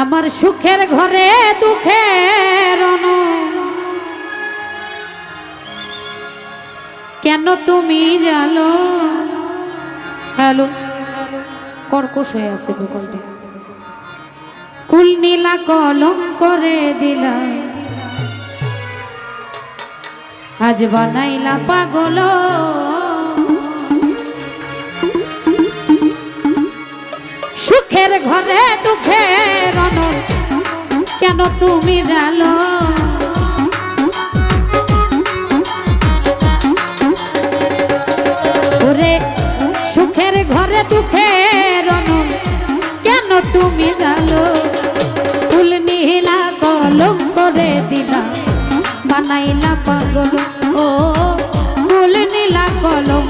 আমার সুখের ঘরে, দুঃখের কেন তুমি জানো? হ্যালো, কর্কশ হয়ে আছে ভূগোলটা কুল নীলা কলম করে দিলা। আজ বানাইলা পাগল। ঘরে দুঃখের অনল। কেন তুমি জানো? ওরে, সুখের ঘরে দুঃখের অনল। কেন তুমি জানো? ফুল নীলা কলম করে দিলা বানাইলা পাগল। ও, ফুল নীলা কলম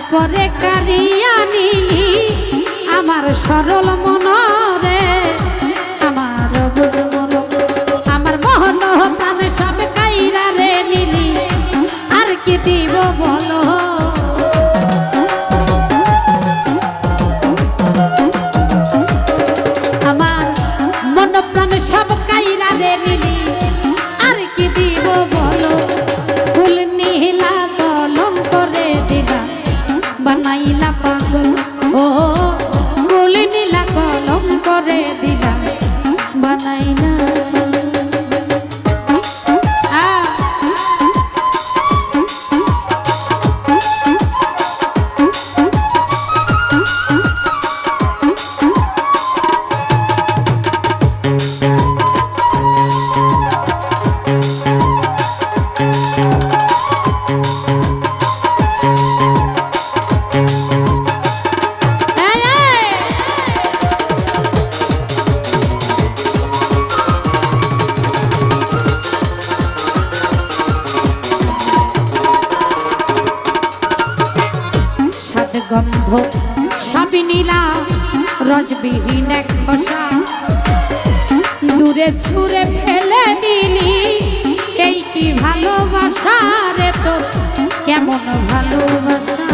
তারপরে কারিয়া নিলি, আমার সরল মন রে আমার বুঝ মন, আমার মহন সব কাইরা রে নিলি। আর কি দিব বলো? বানাইলা আ গন্ধ সবই নীলা, রসবিহীন এক খসা। দূরে ছুঁড়ে ফেলে দিলি, এই কি ভালোবাসা রে তো কেমন ভালোবাসা?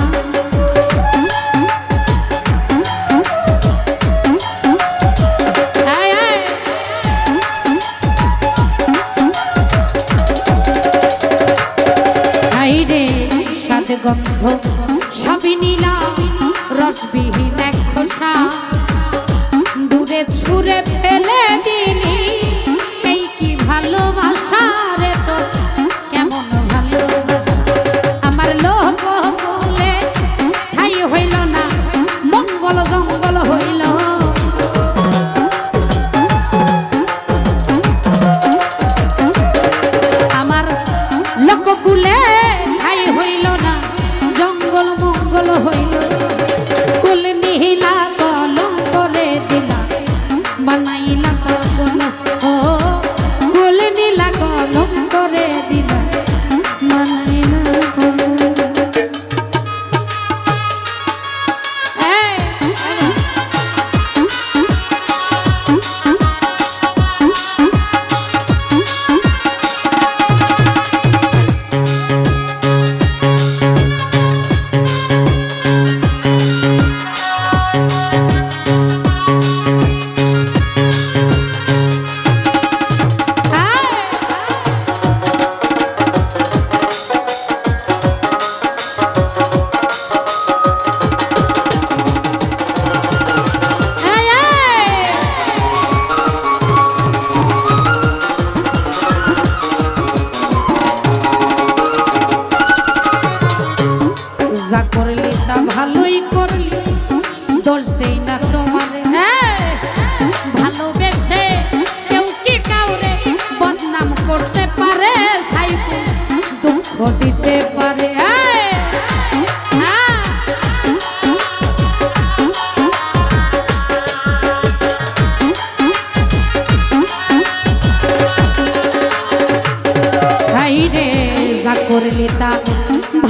তা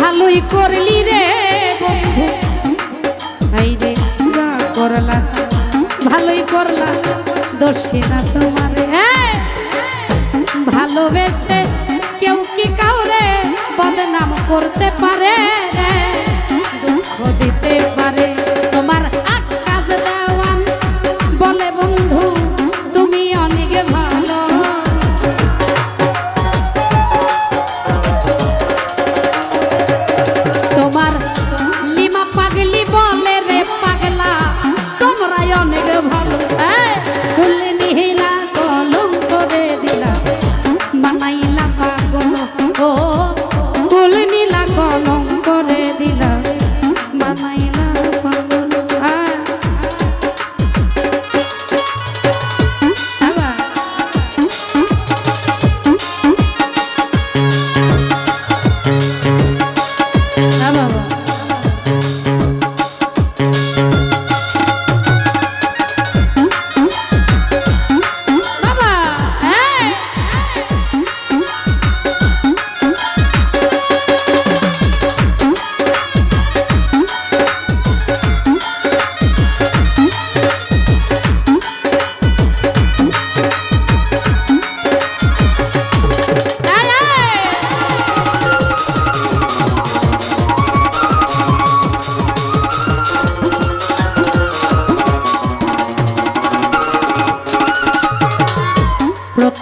ভালোই করলি রে বন্ধু। এই রে, যা করলা, ভালোই করলা, দোষী না তোমার। ভালোবেসে কেউ কি কাউরে বদনাম করতে পারে?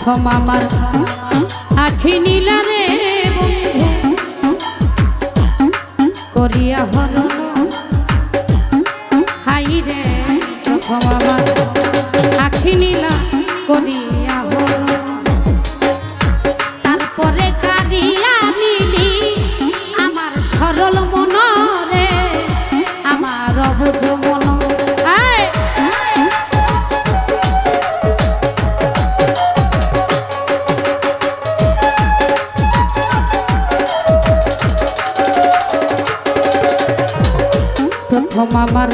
প্রথম আমার আখি নীলা রে বন্ধু। করিয়া হরণ হাই রে প্রথম আখি নীলা করিয়া আমার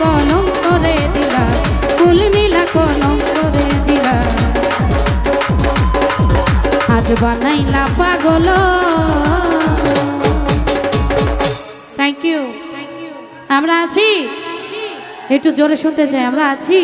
কনক করে দিলা? ফুল নীলা কনক করে দিলা? আজ বানাইলা পাগল। থ্যাংক ইউ আমরা আছি? একটু জোরে শুনতে চাই, আমরা আছি?